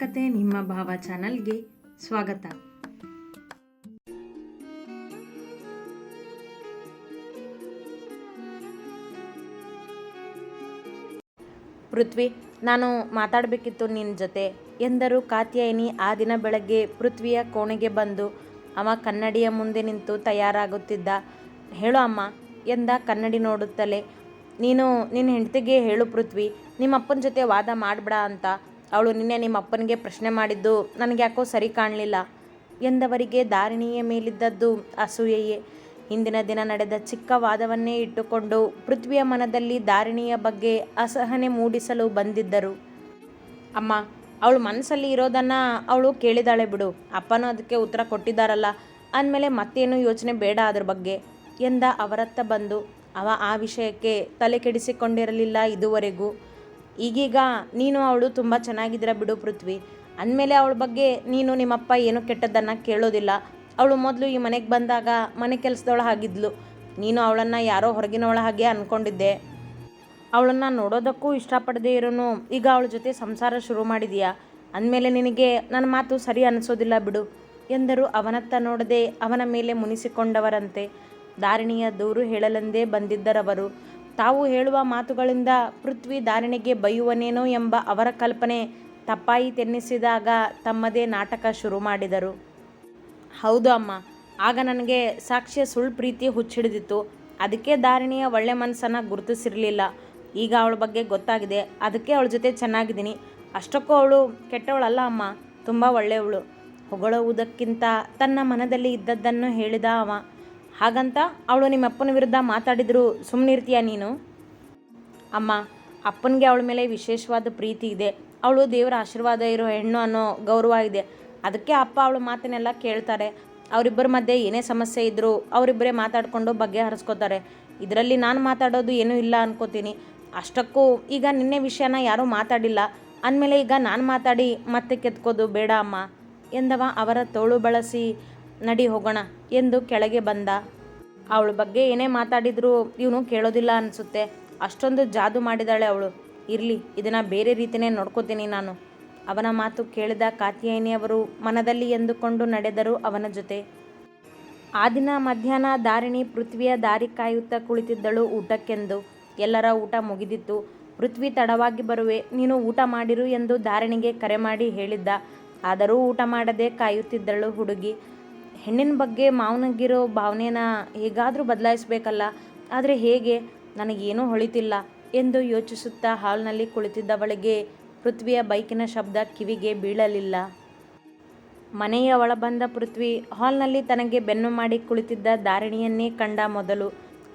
ಕತೆ ನಿಮ್ಮ ಭಾವ ಚಾನಲ್ಗೆ ಸ್ವಾಗತ. ಪೃಥ್ವಿ, ನಾನು ಮಾತಾಡಬೇಕಿತ್ತು ನಿನ್ನ ಜೊತೆ. ಎಂದರು ಕಾತ್ಯಾಯಿನಿ ಆ ದಿನ ಬೆಳಗ್ಗೆ ಪೃಥ್ವಿಯ ಕೋಣೆಗೆ ಬಂದು ಅವ ಕನ್ನಡಿಯ ಮುಂದೆ ನಿಂತು ತಯಾರಾಗುತ್ತಿದ್ದ. ಹೇಳು ಅಮ್ಮ, ಎಂದ ಕನ್ನಡಿ ನೋಡುತ್ತಲೇ. ನೀನು ನಿನ್ನ ಹೆಂಡತಿಗೆ ಹೇಳು ಪೃಥ್ವಿ ನಿಮ್ಮ ಅಪ್ಪನ ಜೊತೆ ವಾದ ಮಾಡಬೇಡ ಅಂತ. ಅವಳು ನಿನ್ನೆ ನಿಮ್ಮ ಅಪ್ಪನಿಗೆ ಪ್ರಶ್ನೆ ಮಾಡಿದ್ದು, ನನಗೆ ಯಾಕೋ ಸರಿ ಕಾಣಲಿಲ್ಲ? ಎಂದವರಿಗೆ ದಾರಿಣಿಯ ಮೇಲಿದ್ದದ್ದು ಅಸೂಯೆಯೇ. ಹಿಂದಿನ ದಿನ ನಡೆದ ಚಿಕ್ಕ ವಾದವನ್ನೇ ಇಟ್ಟುಕೊಂಡು ಪೃಥ್ವಿಯ ಮನದಲ್ಲಿ ದಾರಿಣಿಯ ಬಗ್ಗೆ ಅಸಹನೆ ಮೂಡಿಸಲು ಬಂದಿದ್ದರು. ಅಮ್ಮ, ಅವಳು ಮನಸ್ಸಲ್ಲಿ ಇರೋದನ್ನು ಅವಳು ಕೇಳಿದಾಳೆ ಬಿಡು. ಅಪ್ಪನೂ ಅದಕ್ಕೆ ಉತ್ತರ ಕೊಟ್ಟಿದ್ದಾರಲ್ಲ. ಅಂದಮೇಲೆ ಮತ್ತೇನು ಯೋಚನೆ ಬೇಡ ಅದ್ರ ಬಗ್ಗೆ? ಎಂದ ಅವರತ್ತ ಬಂದು. ಅವ ಆ ವಿಷಯಕ್ಕೆ ತಲೆ ಕೆಡಿಸಿಕೊಂಡಿರಲಿಲ್ಲ ಇದುವರೆಗೂ. ಈಗೀಗ ನೀನು ಅವಳು ತುಂಬ ಚೆನ್ನಾಗಿದ್ದೀರ ಬಿಡು ಪೃಥ್ವಿ. ಅಂದಮೇಲೆ ಅವಳ ಬಗ್ಗೆ ನೀನು ನಿಮ್ಮಪ್ಪ ಏನೂ ಕೆಟ್ಟದ್ದನ್ನು ಕೇಳೋದಿಲ್ಲ. ಅವಳು ಮೊದಲು ಈ ಮನೆಗೆ ಬಂದಾಗ ಮನೆ ಕೆಲಸದವಳ ಹಾಗಿದ್ಲು. ನೀನು ಅವಳನ್ನು ಯಾರೋ ಹೊರಗಿನವಳ ಹಾಗೆ ಅಂದ್ಕೊಂಡಿದ್ದೆ ಅವಳನ್ನು ನೋಡೋದಕ್ಕೂ ಇಷ್ಟಪಡದೇ ಇರೋನು. ಈಗ ಅವಳ ಜೊತೆ ಸಂಸಾರ ಶುರು ಮಾಡಿದೀಯಾ? ಅಂದಮೇಲೆ ನಿನಗೆ ನನ್ನ ಮಾತು ಸರಿ ಅನಿಸೋದಿಲ್ಲ ಬಿಡು ಎಂದರು. ಅವನತ್ತ ನೋಡದೆ ಅವನ ಮೇಲೆ ಮುನಿಸಿಕೊಂಡವರಂತೆ. ದಾರಿಣಿಯ ದೂರು ಹೇಳಲೆಂದೇ ಬಂದಿದ್ದರವರು. ತಾವು ಹೇಳುವ ಮಾತುಗಳಿಂದ ಪೃಥ್ವಿ ಧಾರಣೆಗೆ ಬೈಯುವನೇನೋ ಎಂಬ ಅವರ ಕಲ್ಪನೆ ತಪ್ಪಾಯಿತೆನ್ನಿಸಿದಾಗ ತಮ್ಮದೇ ನಾಟಕ ಶುರು ಮಾಡಿದರು. ಹೌದು ಅಮ್ಮ, ಆಗ ನನಗೆ ಸಾಕ್ಷಿಯ ಸುಳ್ಳು ಪ್ರೀತಿ ಹುಚ್ಚಿಡಿದಿತ್ತು. ಅದಕ್ಕೆ ದಾರಿಣಿಯ ಒಳ್ಳೆ ಮನಸ್ಸನ್ನು ಗುರುತಿಸಿರಲಿಲ್ಲ. ಈಗ ಅವಳ ಬಗ್ಗೆ ಗೊತ್ತಾಗಿದೆ. ಅದಕ್ಕೆ ಅವಳ ಜೊತೆ ಚೆನ್ನಾಗಿದ್ದೀನಿ. ಅಷ್ಟಕ್ಕೂ ಅವಳು ಕೆಟ್ಟವಳಲ್ಲ ಅಮ್ಮ, ತುಂಬ ಒಳ್ಳೆಯವಳು. ಹೊಗಳುವುದಕ್ಕಿಂತ ತನ್ನ ಮನದಲ್ಲಿ ಇದ್ದದ್ದನ್ನು ಹೇಳಿದ ಅವ. ಹಾಗಂತ ಅವಳು ನಿಮ್ಮಪ್ಪನ ವಿರುದ್ಧ ಮಾತಾಡಿದ್ರು ಸುಮ್ಮನಿರ್ತೀಯ ನೀನು? ಅಮ್ಮ, ಅಪ್ಪನಿಗೆ ಅವಳ ಮೇಲೆ ವಿಶೇಷವಾದ ಪ್ರೀತಿ ಇದೆ. ಅವಳು ದೇವರ ಆಶೀರ್ವಾದ ಇರೋ ಹೆಣ್ಣು ಅನ್ನೋ ಗೌರವ ಇದೆ. ಅದಕ್ಕೆ ಅಪ್ಪ ಅವಳ ಮಾತನ್ನೆಲ್ಲ ಕೇಳ್ತಾರೆ. ಅವರಿಬ್ಬರ ಮಧ್ಯೆ ಏನೇ ಸಮಸ್ಯೆ ಇದ್ದರೂ ಅವರಿಬ್ಬರೇ ಮಾತಾಡಿಕೊಂಡು ಬಗೆಹರಿಸ್ಕೋತಾರೆ ಇದರಲ್ಲಿ ನಾನು ಮಾತಾಡೋದು ಏನೂ ಇಲ್ಲ ಅನ್ಕೋತೀನಿ. ಅಷ್ಟಕ್ಕೂ ಈಗ ನಿನ್ನೆ ವಿಷಯನ ಯಾರೂ ಮಾತಾಡಿಲ್ಲ. ಅಂದಮೇಲೆ ಈಗ ನಾನು ಮಾತಾಡಿ ಮತ್ತೆ ಕೆತ್ಕೋದು ಬೇಡ ಅಮ್ಮ ಎಂದವ ಅವರ ತೋಳು ಬಳಸಿ ನಡಿ ಹೋಗೋಣ ಎಂದು ಕೆಳಗೆ ಬಂದ. ಅವಳ ಬಗ್ಗೆ ಏನೇ ಮಾತಾಡಿದರೂ ಇವನು ಕೇಳೋದಿಲ್ಲ ಅನಿಸುತ್ತೆ. ಅಷ್ಟೊಂದು ಜಾದು ಮಾಡಿದಾಳೆ ಅವಳು. ಇರಲಿ, ಇದನ್ನು ಬೇರೆ ರೀತಿಯೇ ನೋಡ್ಕೋತೀನಿ ನಾನು. ಅವನ ಮಾತು ಕೇಳಿದ ಕಾತ್ಯಾಯಿನಿಯವರು ಮನದಲ್ಲಿ ಎಂದುಕೊಂಡು ನಡೆದರು ಅವನ ಜೊತೆ. ಆ ದಿನ ಮಧ್ಯಾಹ್ನ ದಾರಿಣಿ ಪೃಥ್ವಿಯ ದಾರಿ ಕಾಯುತ್ತಾ ಕುಳಿತಿದ್ದಳು ಊಟಕ್ಕೆಂದು. ಎಲ್ಲರ ಊಟ ಮುಗಿದಿತ್ತು. ಪೃಥ್ವಿ ತಡವಾಗಿ ಬರುವೆ, ನೀನು ಊಟ ಮಾಡಿರು ಎಂದು ದಾರಿಣಿಗೆ ಕರೆ ಮಾಡಿ ಹೇಳಿದ್ದ. ಆದರೂ ಊಟ ಮಾಡದೆ ಕಾಯುತ್ತಿದ್ದಳು ಹುಡುಗಿ. ಹೆಣ್ಣಿನ ಬಗ್ಗೆ ಮಾವನಿಗಿರೋ ಭಾವನೆನ ಹೇಗಾದರೂ ಬದಲಾಯಿಸಬೇಕಲ್ಲ, ಆದರೆ ಹೇಗೆ? ನನಗೇನೂ ಹೊಳಿತಿಲ್ಲ ಎಂದು ಯೋಚಿಸುತ್ತಾ ಹಾಲ್ನಲ್ಲಿ ಕುಳಿತಿದ್ದವಳಿಗೆ ಪೃಥ್ವಿಯ ಬೈಕಿನ ಶಬ್ದ ಕಿವಿಗೆ ಬೀಳಲಿಲ್ಲ. ಮನೆಯ ಒಳ ಬಂದ ಪೃಥ್ವಿ ಹಾಲ್ನಲ್ಲಿ ತನಗೆ ಬೆನ್ನು ಮಾಡಿ ಕುಳಿತಿದ್ದ ದಾರಿಣಿಯನ್ನೇ ಕಂಡ ಮೊದಲು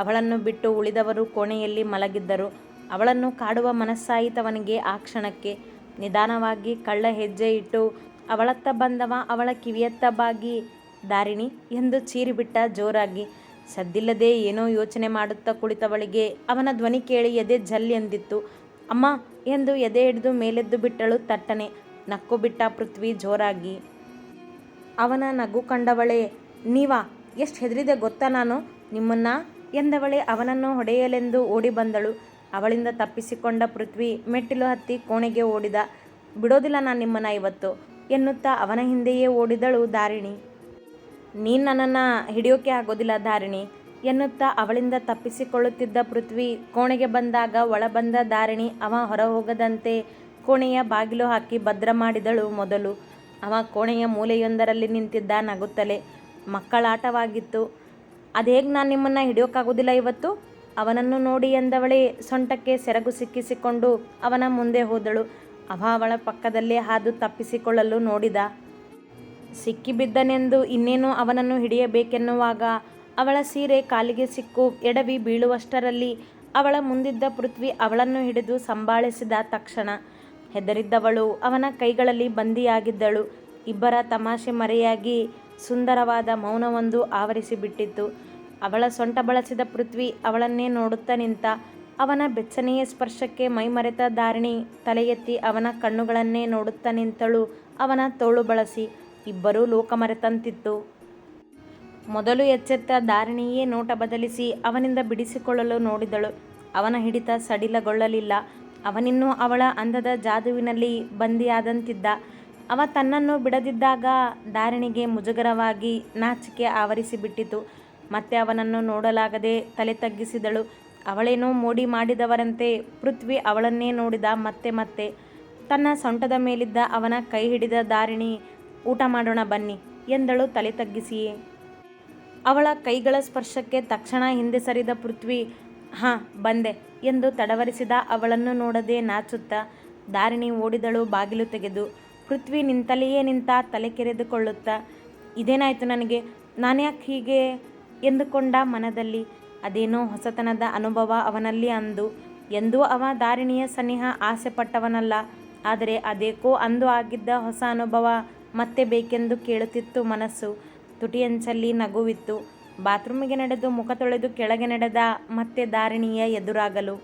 ಅವಳನ್ನು ಬಿಟ್ಟು ಉಳಿದವರು ಕೋಣೆಯಲ್ಲಿ ಮಲಗಿದ್ದರು. ಅವಳನ್ನು ಕಾಡುವ ಮನಸ್ಸಾಯಿತವನಿಗೆ ಆ ಕ್ಷಣಕ್ಕೆ. ನಿಧಾನವಾಗಿ ಕಳ್ಳ ಹೆಜ್ಜೆ ಇಟ್ಟು ಅವಳತ್ತ ಬಂದವ ಅವಳ ಕಿವಿಯತ್ತ ಬಾಗಿ ದಾರಿಣಿ ಎಂದು ಚೀರಿಬಿಟ್ಟ ಜೋರಾಗಿ, ಸದ್ದಿಲ್ಲದೆ ಏನೋ ಯೋಚನೆ ಮಾಡುತ್ತಾ ಕುಳಿತವಳಿಗೆ ಅವನ ಧ್ವನಿ ಕೇಳಿ ಎದೆ ಜಲ್ ಎಂದಿತ್ತು. ಅಮ್ಮ ಎಂದು ಎದೆ ಹಿಡಿದು ಮೇಲೆದ್ದು ಬಿಟ್ಟಳು ತಟ್ಟನೆ, ನಕ್ಕು ಬಿಟ್ಟ ಪೃಥ್ವಿ ಜೋರಾಗಿ. ಅವನ ನಗು ಕಂಡವಳೆ, ನೀವಾ, ಎಷ್ಟು ಹೆದರಿದೆ ಗೊತ್ತಾ ನಾನು? ನಿಮ್ಮನ್ನ? ಎಂದವಳೆ ಅವನನ್ನು ಹೊಡೆಯಲೆಂದು ಓಡಿ ಬಂದಳು. ಅವಳಿಂದ ತಪ್ಪಿಸಿಕೊಂಡ ಪೃಥ್ವಿ ಮೆಟ್ಟಿಲು ಹತ್ತಿ ಕೋಣೆಗೆ ಓಡಿದ, ಬಿಡೋದಿಲ್ಲ ನಾನು ನಿಮ್ಮನ್ನ ಇವತ್ತು, ಎನ್ನುತ್ತಾ ಅವನ ಹಿಂದೆಯೇ ಓಡಿದಳು ದಾರಿಣಿ. ನೀನು ನನ್ನನ್ನು ಹಿಡಿಯೋಕೆ ಆಗೋದಿಲ್ಲ ಧಾರಿಣಿ, ಎನ್ನುತ್ತಾ ಅವಳಿಂದ ತಪ್ಪಿಸಿಕೊಳ್ಳುತ್ತಿದ್ದ ಪೃಥ್ವಿ ಕೋಣೆಗೆ ಬಂದಾಗ ಒಳ ಬಂದ ದಾರಿಣಿ ಅವ ಹೊರ ಹೋಗದಂತೆ ಕೋಣೆಯ ಬಾಗಿಲು ಹಾಕಿ ಭದ್ರ ಮಾಡಿದಳು ಮೊದಲು. ಅವ ಕೋಣೆಯ ಮೂಲೆಯೊಂದರಲ್ಲಿ ನಿಂತಿದ್ದ ನಗುತ್ತಲೇ ಮಕ್ಕಳಾಟವಾಗಿತ್ತು. ಅದೇಗೆ ನಾನು ನಿಮ್ಮನ್ನು ಹಿಡಿಯೋಕ್ಕಾಗೋದಿಲ್ಲ ಇವತ್ತು? ಅವನನ್ನು ನೋಡಿ ಎಂದವಳೇ ಸೊಂಟಕ್ಕೆ ಸೆರಗು ಸಿಕ್ಕಿಸಿಕೊಂಡು ಅವನ ಮುಂದೆ ಹೋದಳು. ಅವ ಅವಳ ಪಕ್ಕದಲ್ಲೇ ಹಾದು ತಪ್ಪಿಸಿಕೊಳ್ಳಲು ನೋಡಿದ. ಸಿಕ್ಕಿಬಿದ್ದನೆಂದು ಇನ್ನೇನು ಅವನನ್ನು ಹಿಡಿಯಬೇಕೆನ್ನುವಾಗ ಅವಳ ಸೀರೆ ಕಾಲಿಗೆ ಸಿಕ್ಕು, ಎಡವಿ ಬೀಳುವಷ್ಟರಲ್ಲಿ ಅವಳ ಮುಂದಿದ್ದ ಪೃಥ್ವಿ ಅವಳನ್ನು ಹಿಡಿದು ಸಂಭಾಳಿಸಿದ ತಕ್ಷಣ ಹೆದರಿದ್ದವಳು, ಅವನ ಕೈಗಳಲ್ಲಿ ಬಂದಿಯಾಗಿದ್ದಳು. ಇಬ್ಬರ ತಮಾಷೆ ಮರೆಯಾಗಿ ಸುಂದರವಾದ ಮೌನವೊಂದು ಆವರಿಸಿಬಿಟ್ಟಿತ್ತು. ಅವಳ ಸೊಂಟ ಬಳಸಿದ ಪೃಥ್ವಿ ಅವಳನ್ನೇ ನೋಡುತ್ತಾ ನಿಂತ ಅವನ ಬೆಚ್ಚನೆಯ ಸ್ಪರ್ಶಕ್ಕೆ ಮೈಮರೆತ ಧಾರಿಣಿ ತಲೆ ಎತ್ತಿ ಅವನ ಕಣ್ಣುಗಳನ್ನೇ ನೋಡುತ್ತಾ ನಿಂತಳು ಅವನ ತೋಳು ಬಳಸಿ. ಇಬ್ಬರೂ ಲೋಕಮರೆತಂತಿತ್ತು. ಮೊದಲು ಎಚ್ಚೆತ್ತ ದಾರಿಣಿಯೇ ನೋಟ ಬದಲಿಸಿ ಅವನಿಂದ ಬಿಡಿಸಿಕೊಳ್ಳಲು ನೋಡಿದಳು. ಅವನ ಹಿಡಿತ ಸಡಿಲಗೊಳ್ಳಲಿಲ್ಲ. ಅವನಿನ್ನೂ ಅವಳ ಅಂದದ ಜಾದುವಿನಲ್ಲಿ ಬಂದಿಯಾದಂತಿದ್ದ. ಅವ ತನ್ನನ್ನು ಬಿಡದಿದ್ದಾಗ ದಾರಿಣಿಗೆ ಮುಜುಗರವಾಗಿ ನಾಚಿಕೆ ಆವರಿಸಿಬಿಟ್ಟಿತು. ಮತ್ತೆ ಅವನನ್ನು ನೋಡಲಾಗದೆ ತಲೆ ತಗ್ಗಿಸಿದಳು. ಅವಳೇನೋ ಮೋಡಿ ಮಾಡಿದವರಂತೆ ಪೃಥ್ವಿ ಅವಳನ್ನೇ ನೋಡಿದ ಮತ್ತೆ ಮತ್ತೆ. ತನ್ನ ಸೊಂಟದ ಮೇಲಿದ್ದ ಅವನ ಕೈ ಹಿಡಿದ ದಾರಿಣಿ ಊಟ ಮಾಡೋಣ ಬನ್ನಿ ಎಂದಳು ತಲೆ ತಗ್ಗಿಸಿಯೇ. ಅವಳ ಕೈಗಳ ಸ್ಪರ್ಶಕ್ಕೆ ತಕ್ಷಣ ಹಿಂದೆ ಸರಿದ ಪೃಥ್ವಿ, ಹಾಂ, ಬಂದೆ ಎಂದು ತಡವರಿಸಿದ ಅವಳನ್ನು ನೋಡದೆ ನಾಚುತ್ತಾ ದಾರಿಣಿ ಓಡಿದಳು ಬಾಗಿಲು ತೆಗೆದು. ಪೃಥ್ವಿ ನಿಂತಲೆಯೇ ನಿಂತ ತಲೆ ಕೆರೆದುಕೊಳ್ಳುತ್ತಾ, ಇದೇನಾಯಿತು ನನಗೆ? ನಾನ್ಯಾಕೆ ಹೀಗೆ? ಎಂದುಕೊಂಡ ಮನದಲ್ಲಿ, ಅದೇನೋ ಹೊಸತನದ ಅನುಭವ ಅವನಲ್ಲಿ ಅಂದು. ಎಂದೂ ಅವ ದಾರಿಣಿಯ ಸನಿಹ ಆಸೆ ಪಟ್ಟವನಲ್ಲ ಆದರೆ ಅದೇಕೋ ಅಂದು ಆಗಿದ್ದ ಹೊಸ ಅನುಭವ. ಮತ್ತೆ ಬೇಕೆಂದು ಕೇಳುತ್ತಿತ್ತು ಮನಸ್ಸು. ತುಟಿಯಂಚಲ್ಲಿ ನಗುವಿತ್ತು. ಬಾತ್ರೂಮಿಗೆ ನಡೆದು ಮುಖ ತೊಳೆದು ಕೆಳಗೆ ನಡೆದ ಮತ್ತೆ ದಾರಿಣಿಯ ಎದುರಾಗಲು.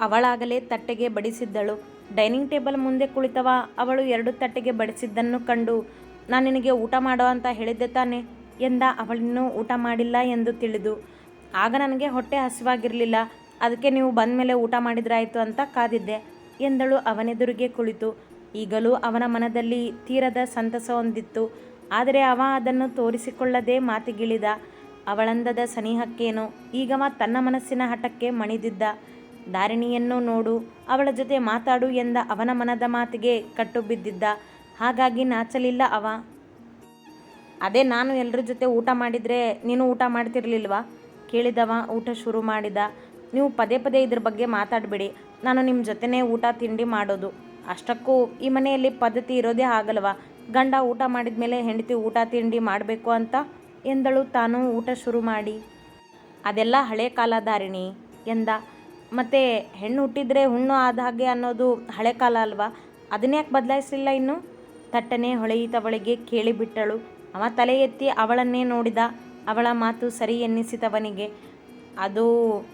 ಅವಳಾಗಲೇ ತಟ್ಟೆಗೆ ಬಡಿಸಿದ್ದಳು. ಡೈನಿಂಗ್ ಟೇಬಲ್ ಮುಂದೆ ಕುಳಿತವ ಅವಳು ಎರಡು ತಟ್ಟೆಗೆ ಬಡಿಸಿದ್ದನ್ನು ಕಂಡು, ನಾನು ನಿನಗೆ ಊಟ ಮಾಡೋ ಅಂತ ಹೇಳಿದ್ದೆ ತಾನೆ ಎಂದ ಅವಳಿನ್ನೂ ಊಟ ಮಾಡಿಲ್ಲ ಎಂದು ತಿಳಿದು. ಆಗ ನನಗೆ ಹೊಟ್ಟೆ ಹಸಿವಾಗಿರಲಿಲ್ಲ. ಅದಕ್ಕೆ ನೀವು ಬಂದ ಮೇಲೆ ಊಟ ಮಾಡಿದ್ರಾಯಿತು ಅಂತ ಕಾದಿದ್ದೆ ಎಂದಳು ಅವನೆದುರಿಗೆ ಕುಳಿತು. ಈಗಲೂ ಅವನ ಮನದಲ್ಲಿ ತೀರದ ಸಂತಸ ಹೊಂದಿತ್ತು. ಆದರೆ ಅವ ಅದನ್ನು ತೋರಿಸಿಕೊಳ್ಳದೆ ಮಾತಿಗಿಳಿದ, ಅವಳಂದದ ಸನಿಹಕ್ಕೇನು? ಈಗವ ತನ್ನ ಮನಸ್ಸಿನ ಹಠಕ್ಕೆ ಮಣಿದಿದ್ದ ದಾರಿಣಿಯನ್ನು ನೋಡು, ಅವಳ ಜೊತೆ ಮಾತಾಡು ಎಂದ ಅವನ ಮನದ ಮಾತಿಗೆ ಕಟ್ಟು ಬಿದ್ದಿದ್ದ ಹಾಗಾಗಿ ನಾಚಲಿಲ್ಲ ಅವ. ಅದೇ ನಾನು ಎಲ್ಲರ ಜೊತೆ ಊಟ ಮಾಡಿದರೆ ನೀನು ಊಟ ಮಾಡ್ತಿರ್ಲಿಲ್ವಾ? ಕೇಳಿದವ ಊಟ ಶುರು ಮಾಡಿದ. ನೀವು ಪದೇ ಪದೇ ಇದ್ರ ಬಗ್ಗೆ ಮಾತಾಡಬೇಡಿ. ನಾನು ನಿಮ್ಮ ಜೊತೆನೇ ಊಟ, ತಿಂಡಿ ಮಾಡೋದು. ಅಷ್ಟಕ್ಕೂ ಈ ಮನೆಯಲ್ಲಿ ಪದ್ಧತಿ ಇರೋದೇ ಆಗಲ್ವ? ಗಂಡ ಊಟ ಮಾಡಿದ ಮೇಲೆ ಹೆಂಡತಿ ಊಟ ತಿಂಡಿ ಮಾಡಬೇಕು ಅಂತ ಎಂದಳು ತಾನು ಊಟ ಶುರು ಮಾಡಿ. ಅದೆಲ್ಲ ಹಳೆ ಕಾಲ ದಾರಿಣಿ ಎಂದ. ಮತ್ತು ಹೆಣ್ಣು ಹುಟ್ಟಿದ್ರೆ ಹುಣ್ಣು ಆದ ಹಾಗೆ ಅನ್ನೋದು ಹಳೆ ಕಾಲ ಅಲ್ವಾ? ಅದನ್ನ್ಯಾಕೆ ಬದಲಾಯಿಸಲಿಲ್ಲ ಇನ್ನು? ತಟ್ಟನೆ ಹೊಳೆಯಿತವಳಿಗೆ ಕೇಳಿಬಿಟ್ಟಳು ಅವ ತಲೆ ಎತ್ತಿ ಅವಳನ್ನೇ ನೋಡಿದ. ಅವಳ ಮಾತು ಸರಿ ಎನ್ನಿಸಿತವನಿಗೆ ಅದು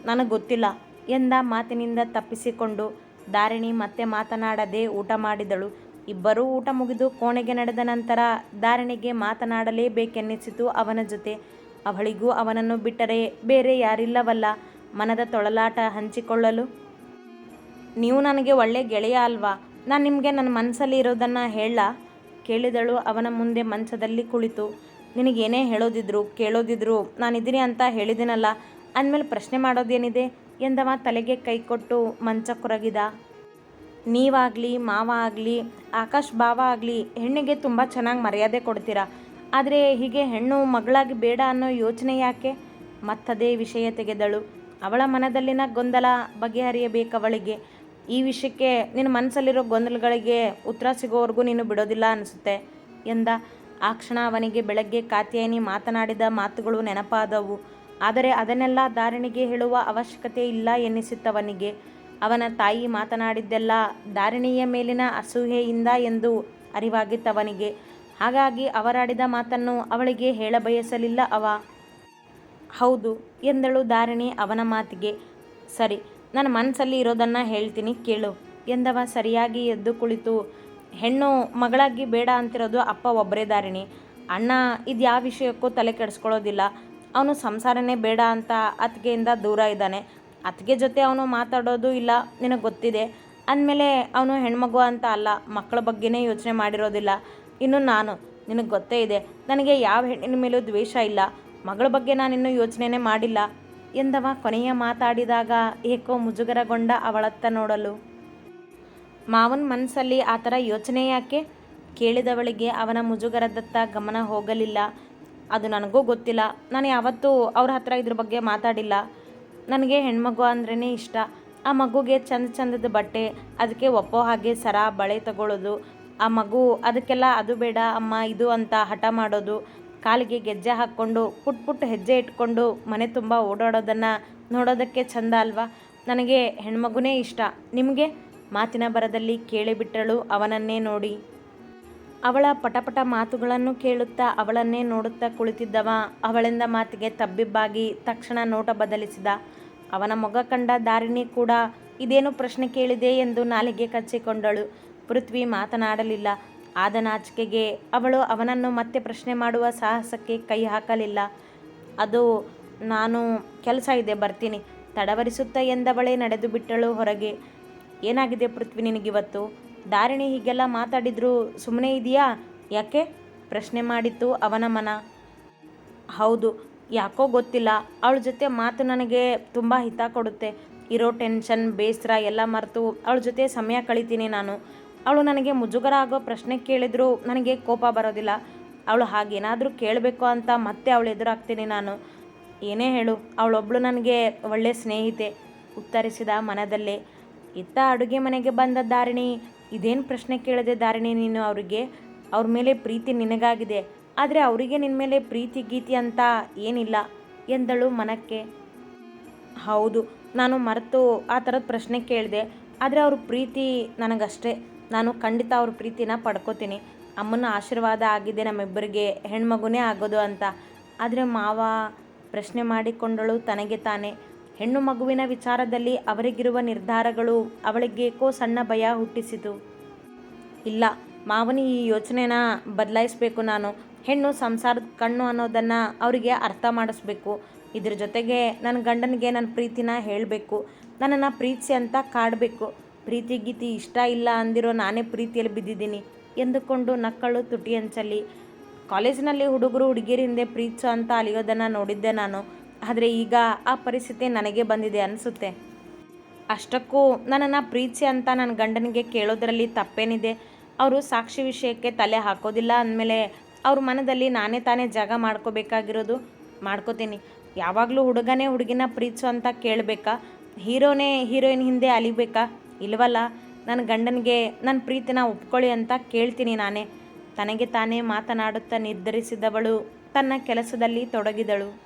ನನಗೆ ಗೊತ್ತಿಲ್ಲ ಎಂದ ಮಾತಿನಿಂದ ತಪ್ಪಿಸಿಕೊಂಡು ದಾರಿಣಿ ಮತ್ತೆ ಮಾತನಾಡದೆ ಊಟ ಮಾಡಿದಳು. ಇಬ್ಬರೂ ಊಟ ಮುಗಿದು ಕೋಣೆಗೆ ನಡೆದ ನಂತರ ದಾರಿಣಿಗೆ ಮಾತನಾಡಲೇಬೇಕೆನ್ನಿಸಿತು ಅವನ ಜೊತೆ. ಅವಳಿಗೂ ಅವನನ್ನು ಬಿಟ್ಟರೆ ಬೇರೆ ಯಾರಿಲ್ಲವಲ್ಲ. ಮನದ ತೊಳಲಾಟ ಹಂಚಿಕೊಳ್ಳಲು. ನೀವು ನನಗೆ ಒಳ್ಳೆ ಗೆಳೆಯ ಅಲ್ವಾ? ನಾನು ನಿಮಗೆ ನನ್ನ ಮನಸ್ಸಲ್ಲಿ ಇರೋದನ್ನು ಹೇಳ ಕೇಳಿದಳು ಅವನ ಮುಂದೆ ಮಂಚದಲ್ಲಿ ಕುಳಿತು. ನಿನಗೇನೇ ಹೇಳೋದಿದ್ರು, ಕೇಳೋದಿದ್ರು, ನಾನಿದ್ದೀನಿ ಅಂತ ಹೇಳಿದ್ದೀನಲ್ಲ ಅಂದಮೇಲೆ ಪ್ರಶ್ನೆ ಮಾಡೋದೇನಿದೆ? ಎಂದವ ತಲೆಗೆ ಕೈ ಕೊಟ್ಟು ಮಂಚ ಕೊರಗಿದ. ನೀವಾಗಲಿ ಮಾವ ಆಗಲಿ ಆಕಾಶ್ ಭಾವ ಆಗಲಿ, ಹೆಣ್ಣಿಗೆ ತುಂಬ ಚೆನ್ನಾಗಿ ಮರ್ಯಾದೆ ಕೊಡ್ತೀರಾ? ಆದರೆ ಹೀಗೆ ಹೆಣ್ಣು ಮಗಳಾಗಿ ಬೇಡ ಅನ್ನೋ ಯೋಚನೆ ಯಾಕೆ? ಮತ್ತದೇ ವಿಷಯ ತೆಗೆದಳು. ಅವಳ ಮನದಲ್ಲಿನ ಗೊಂದಲ ಬಗೆಹರಿಯಬೇಕವಳಿಗೆ. ಈ ವಿಷಯಕ್ಕೆ ನಿನ್ನ ಮನಸ್ಸಲ್ಲಿರೋ ಗೊಂದಲಗಳಿಗೆ ಉತ್ತರ ಸಿಗೋವರೆಗೂ ನೀನು ಬಿಡೋದಿಲ್ಲ ಅನಿಸುತ್ತೆ ಎಂದ. ಆ ಕ್ಷಣ ಅವನಿಗೆ ಬೆಳಗ್ಗೆ ಕಾತ್ಯಾಯಿನಿ ಮಾತನಾಡಿದ ಮಾತುಗಳು ನೆನಪಾದವು. ಆದರೆ ಅದನ್ನೆಲ್ಲ ದಾರಿಣಿಗೆ ಹೇಳುವ ಅವಶ್ಯಕತೆ ಇಲ್ಲ ಎನ್ನಿಸಿತ್ತವನಿಗೆ. ಅವನ ತಾಯಿ ಮಾತನಾಡಿದ್ದೆಲ್ಲ ದಾರಿಣಿಯ ಮೇಲಿನ ಅಸೂಹೆಯಿಂದ ಎಂದು ಅರಿವಾಗಿತ್ತವನಿಗೆ. ಹಾಗಾಗಿ ಅವರಾಡಿದ ಮಾತನ್ನು ಅವಳಿಗೆ ಹೇಳಬಯಸಲಿಲ್ಲ ಅವ. ಹೌದು, ಎಂದಳು ದಾರಿಣಿ ಅವನ ಮಾತಿಗೆ. ಸರಿ, ನನ್ನ ಮನಸ್ಸಲ್ಲಿ ಇರೋದನ್ನು ಹೇಳ್ತೀನಿ, ಕೇಳು, ಎಂದವ ಸರಿಯಾಗಿ ಎದ್ದು ಕುಳಿತು. ಹೆಣ್ಣು ಮಗಳಾಗಿ ಬೇಡ ಅಂತಿರೋದು ಅಪ್ಪ ಒಬ್ಬರೇ ದಾರಿಣಿ. ಅಣ್ಣ ಇದು ಯಾವ ವಿಷಯಕ್ಕೂ ತಲೆ ಕೆಡಿಸ್ಕೊಳ್ಳೋದಿಲ್ಲ. ಅವನು ಸಂಸಾರನೇ ಬೇಡ ಅಂತ ಅತ್ತಿಗೆಯಿಂದ ದೂರ ಇದ್ದಾನೆ. ಅತ್ತಿಗೆ ಜೊತೆ ಅವನು ಮಾತಾಡೋದು ಇಲ್ಲ, ನಿನಗೆ ಗೊತ್ತಿದೆ. ಅಂದಮೇಲೆ ಅವನು ಹೆಣ್ಮಗು ಅಂತ ಅಲ್ಲ, ಮಕ್ಕಳ ಬಗ್ಗೆನೇ ಯೋಚನೆ ಮಾಡಿರೋದಿಲ್ಲ. ಇನ್ನು ನಾನು, ನಿನಗೆ ಗೊತ್ತೇ ಇದೆ, ನನಗೆ ಯಾವ ಹೆಣ್ಣಿನ ಮೇಲೂ ದ್ವೇಷ ಇಲ್ಲ. ಮಗಳ ಬಗ್ಗೆ ನಾನಿನ್ನೂ ಯೋಚನೆನೇ ಮಾಡಿಲ್ಲ. ಎಂದವ ಕೊನೆಯ ಮಾತಾಡಿದಾಗ ಏಕೋ ಮುಜುಗರಗೊಂಡ ಅವಳತ್ತ ನೋಡಲು. ಮಾವನ ಮನಸ್ಸಲ್ಲಿ ಆ ಥರ ಯೋಚನೆ ಯಾಕೆ? ಕೇಳಿದವಳಿಗೆ ಅವನ ಮುಜುಗರದತ್ತ ಗಮನ ಹೋಗಲಿಲ್ಲ. ಅದು ನನಗೂ ಗೊತ್ತಿಲ್ಲ. ನಾನು ಯಾವತ್ತೂ ಅವ್ರ ಹತ್ರ ಇದ್ರ ಬಗ್ಗೆ ಮಾತಾಡಿಲ್ಲ. ನನಗೆ ಹೆಣ್ಮಗು ಅಂದ್ರೇ ಇಷ್ಟ. ಆ ಮಗುಗೆ ಚಂದ ಚಂದದ ಬಟ್ಟೆ, ಅದಕ್ಕೆ ಒಪ್ಪೋ ಹಾಗೆ ಸರ, ಬಳೆ ತಗೊಳ್ಳೋದು ಆ ಮಗು ಅದಕ್ಕೆಲ್ಲ ಅದು ಬೇಡ, ಅಮ್ಮ ಇದು ಅಂತ ಹಠ ಮಾಡೋದು. ಕಾಲಿಗೆ ಗೆಜ್ಜೆ ಹಾಕ್ಕೊಂಡು, ಪುಟ್ ಪುಟ್ ಹೆಜ್ಜೆ ಇಟ್ಕೊಂಡು ಮನೆ ತುಂಬ ಓಡಾಡೋದನ್ನು ನೋಡೋದಕ್ಕೆ ಚಂದ ಅಲ್ವಾ? ನನಗೆ ಹೆಣ್ಮಗುನೇ ಇಷ್ಟ. ನಿಮಗೆ? ಮಾತಿನ ಬರದಲ್ಲಿ ಕೇಳಿಬಿಟ್ಟಳು ಅವನನ್ನೇ ನೋಡಿ. ಅವಳ ಪಟಪಟ ಮಾತುಗಳನ್ನು ಕೇಳುತ್ತಾ ಅವಳನ್ನೇ ನೋಡುತ್ತಾ ಕುಳಿತಿದ್ದವ. ಅವಳಿಂದ ಮಾತಿಗೆ ತಬ್ಬಿಬ್ಬಾಗಿ ತಕ್ಷಣ ನೋಟ ಬದಲಿಸಿದ. ಅವನ ಮೊಗ ಕಂಡ ದಾರಿಣಿ ಕೂಡ ಇದೇನು ಪ್ರಶ್ನೆ ಕೇಳಿದೆ ಎಂದು ನಾಲಿಗೆ ಕಚ್ಚಿಕೊಂಡಳು. ಪೃಥ್ವಿ ಮಾತನಾಡಲಿಲ್ಲ. ಆದ ನಾಚಿಕೆಗೆ ಅವಳು ಅವನನ್ನು ಮತ್ತೆ ಪ್ರಶ್ನೆ ಮಾಡುವ ಸಾಹಸಕ್ಕೆ ಕೈ ಹಾಕಲಿಲ್ಲ. ಅದು ನಾನು ಕೆಲಸ ಇದೆ, ಬರ್ತೀನಿ. ತಡವರಿಸುತ್ತಾ ಎಂದವಳೇ ನಡೆದು ಬಿಟ್ಟಳು ಹೊರಗೆ. ಏನಾಗಿದೆ ಪೃಥ್ವಿ ನಿನಗಿವತ್ತು? ದಾರಿಣಿ ಹೀಗೆಲ್ಲ ಮಾತಾಡಿದ್ರು ಸುಮ್ಮನೆ ಇದೆಯಾ? ಯಾಕೆ? ಪ್ರಶ್ನೆ ಮಾಡಿತ್ತು ಅವನ ಮನ. ಹೌದು, ಯಾಕೋ ಗೊತ್ತಿಲ್ಲ. ಅವಳ ಜೊತೆ ಮಾತು ನನಗೆ ತುಂಬ ಹಿತ ಕೊಡುತ್ತೆ. ಇರೋ ಟೆನ್ಷನ್, ಬೇಸರ ಎಲ್ಲ ಮರೆತು ಅವಳ ಜೊತೆ ಸಮಯ ಕಳಿತೀನಿ ನಾನು. ಅವಳು ನನಗೆ ಮುಜುಗರ ಆಗೋ ಪ್ರಶ್ನೆ ಕೇಳಿದ್ರು ನನಗೆ ಕೋಪ ಬರೋದಿಲ್ಲ. ಅವಳು ಹಾಗೇನಾದರೂ ಕೇಳಬೇಕು ಅಂತ ಮತ್ತೆ ಅವಳು ಎದುರಾಗ್ತೀನಿ ನಾನು. ಏನೇ ಹೇಳು, ಅವಳೊಬ್ಳು ನನಗೆ ಒಳ್ಳೆ ಸ್ನೇಹಿತೆ, ಉತ್ತರಿಸಿದ ಮನದಲ್ಲೇ. ಇತ್ತ ಅಡುಗೆ ಮನೆಗೆ ಬಂದ ದಾರಿಣಿ ಇದೇನು ಪ್ರಶ್ನೆ ಕೇಳಿದೆ ಧಾರಣೆ ನೀನು ಅವರಿಗೆ? ಅವ್ರ ಮೇಲೆ ಪ್ರೀತಿ ನಿನಗಾಗಿದೆ. ಆದರೆ ಅವರಿಗೆ ನಿನ್ನ ಮೇಲೆ ಪ್ರೀತಿ ಗೀತಿ ಅಂತ ಏನಿಲ್ಲ ಎಂದಳು ಮನಕ್ಕೆ. ಹೌದು, ನಾನು ಮರೆತು ಆ ಥರದ ಪ್ರಶ್ನೆ ಕೇಳಿದೆ. ಆದರೆ ಅವ್ರ ಪ್ರೀತಿ ನನಗಷ್ಟೇ. ನಾನು ಖಂಡಿತ ಅವ್ರ ಪ್ರೀತಿನ ಪಡ್ಕೋತೀನಿ. ಅಮ್ಮನ ಆಶೀರ್ವಾದ ಆಗಿದೆ ನಮ್ಮಿಬ್ಬರಿಗೆ. ಹೆಣ್ಮಗುನೇ ಆಗೋದು ಅಂತ. ಆದರೆ ಮಾವ ಪ್ರಶ್ನೆ ಮಾಡಿಕೊಂಡಳು ತನಗೆ ತಾನೇ. ಹೆಣ್ಣು ಮಗುವಿನ ವಿಚಾರದಲ್ಲಿ ಅವರಿಗಿರುವ ನಿರ್ಧಾರಗಳು ಅವಳಿಗೇಕೋ ಸಣ್ಣ ಭಯ ಹುಟ್ಟಿಸಿತು. ಇಲ್ಲ, ಮಾವನಿ ಈ ಯೋಚನೆನ ಬದಲಾಯಿಸಬೇಕು ನಾನು. ಹೆಣ್ಣು ಸಂಸಾರದ ಕಣ್ಣು ಅನ್ನೋದನ್ನು ಅವರಿಗೆ ಅರ್ಥ ಮಾಡಿಸ್ಬೇಕು. ಇದ್ರ ಜೊತೆಗೆ ನನ್ನ ಗಂಡನಿಗೆ ನನ್ನ ಪ್ರೀತಿನ ಹೇಳಬೇಕು. ನನ್ನನ್ನು ಪ್ರೀತಿಸಿ ಅಂತ ಕಾಡಬೇಕು. ಪ್ರೀತಿ ಗೀತಿ ಇಷ್ಟ ಇಲ್ಲ ಅಂದಿರೋ ನಾನೇ ಪ್ರೀತಿಯಲ್ಲಿ ಬಿದ್ದಿದ್ದೀನಿ ಎಂದುಕೊಂಡು ನಕ್ಕಳು ತುಟಿ ಹಂಚಲಿ. ಕಾಲೇಜಿನಲ್ಲಿ ಹುಡುಗರು ಹುಡುಗಿಯರ ಹಿಂದೆ ಪ್ರೀತಿಸೋ ಅಂತ ಅಲಿಯೋದನ್ನು ನೋಡಿದ್ದೆ ನಾನು. ಆದರೆ ಈಗ ಆ ಪರಿಸ್ಥಿತಿ ನನಗೆ ಬಂದಿದೆ ಅನಿಸುತ್ತೆ. ಅಷ್ಟಕ್ಕೂ ನನ್ನನ್ನು ಪ್ರೀತಿ ಅಂತ ನನ್ನ ಗಂಡನಿಗೆ ಕೇಳೋದರಲ್ಲಿ ತಪ್ಪೇನಿದೆ. ಅವರು ಸಾಕ್ಷಿ ವಿಷಯಕ್ಕೆ ತಲೆ ಹಾಕೋದಿಲ್ಲ ಅಂದಮೇಲೆ ಅವ್ರ ಮನದಲ್ಲಿ ನಾನೇ ತಾನೇ ಜಾಗ ಮಾಡ್ಕೋಬೇಕಾಗಿರೋದು. ಮಾಡ್ಕೋತೀನಿ. ಯಾವಾಗಲೂ ಹುಡುಗನೇ ಹುಡುಗಿನ ಪ್ರೀತಿಸು ಅಂತ ಕೇಳಬೇಕಾ? ಹೀರೋನೇ ಹೀರೋಯಿನ್ ಹಿಂದೆ ಅಲಿಬೇಕಾ? ಇಲ್ವಲ್ಲ? ನನ್ನ ಗಂಡನಿಗೆ ನನ್ನ ಪ್ರೀತಿನ ಒಪ್ಕೊಳ್ಳಿ ಅಂತ ಕೇಳ್ತೀನಿ ನಾನೇ. ತನಗೆ ತಾನೇ ಮಾತನಾಡುತ್ತಾ ನಿರ್ಧರಿಸಿದವಳು ತನ್ನ ಕೆಲಸದಲ್ಲಿ ತೊಡಗಿದಳು.